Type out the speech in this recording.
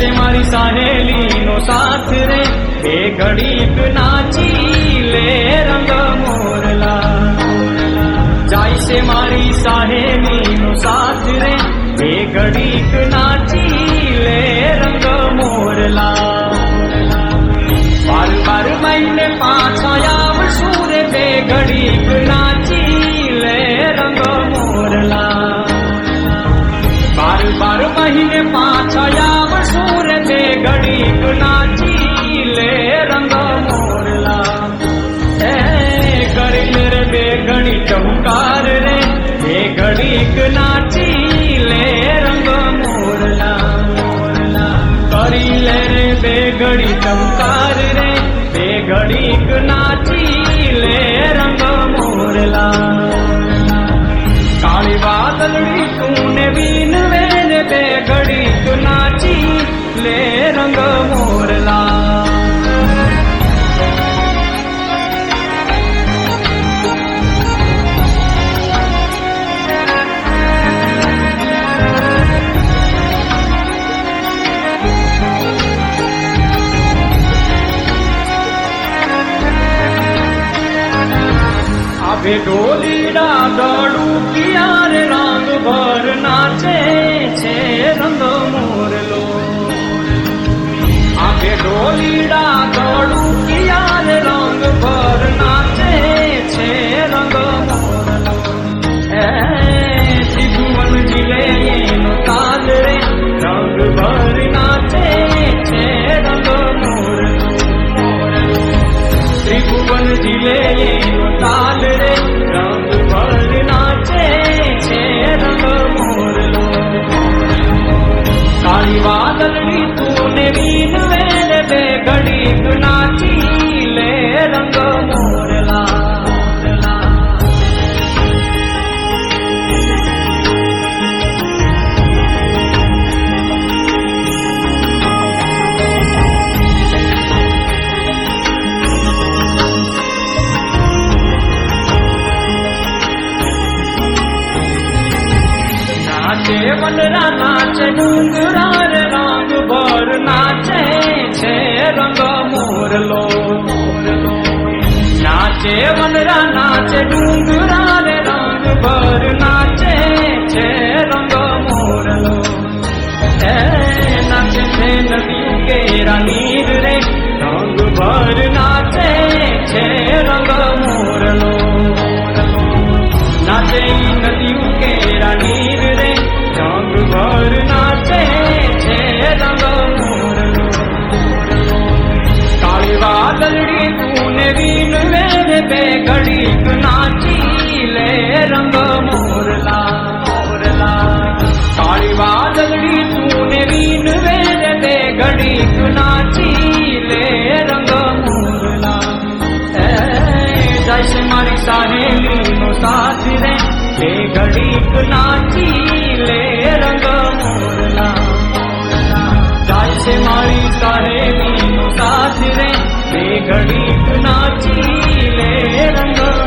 છે મારી સાહેલીનો સાથ રે. બે ઘડીક નાચી લે રંગ મોરલા. જાય છે મારી સાહેલીનો સાથ રે. બે ઘડીક નાચી લે રંગ મોરલા. બાર બાર મહિને પાછા આવશું રે બે ઘડીક નાચી લે રંગ મોરલા. બાર બાર મહિને ટહુકાર રે એ ઘડીક નાચી લે રંગ મોરલા મોરલા કરી લે રે બે ઘડી ચમકાર રે બે ઘડીક નાચી લે રંગ મોરલા કાળી વાદળી તું ને બીન વેન બે ઘડીક નાચી લે રંગ મોરલા આભે ડોલીડા દડું કિયારે રંગ ભર નાચે છે રંગ મોરલો? આભે ડોલીડા વનરા નાચે ડુંગરાર રંગ ભર નાચે છે રંગ મોરલો નાચે વનરા, નાચે ડુંગરાર રંગ ભર નાચે છે રંગ મોરલો. નાચે છે નદી કેરા નીર રે, રંગ ભર નાચે છે રંગ મોરલો. નાચે ભર નાચે છે રંગ મોરલો કાળી વાદળડી તું ને વીન વેર બે ઘડીક નાચી લે રંગ મોરલા મોરલા. કાળી વાદળડી તું ને વીન વેર બે ઘડીક નાચી લે રંગ મોરલા. જાય મારી સાથ રે બે ઘડીક નાચી રંગ મોરલા જાય છે મારી સાહેલીનો સાથ રે બે ઘડીક નાચી લે રંગ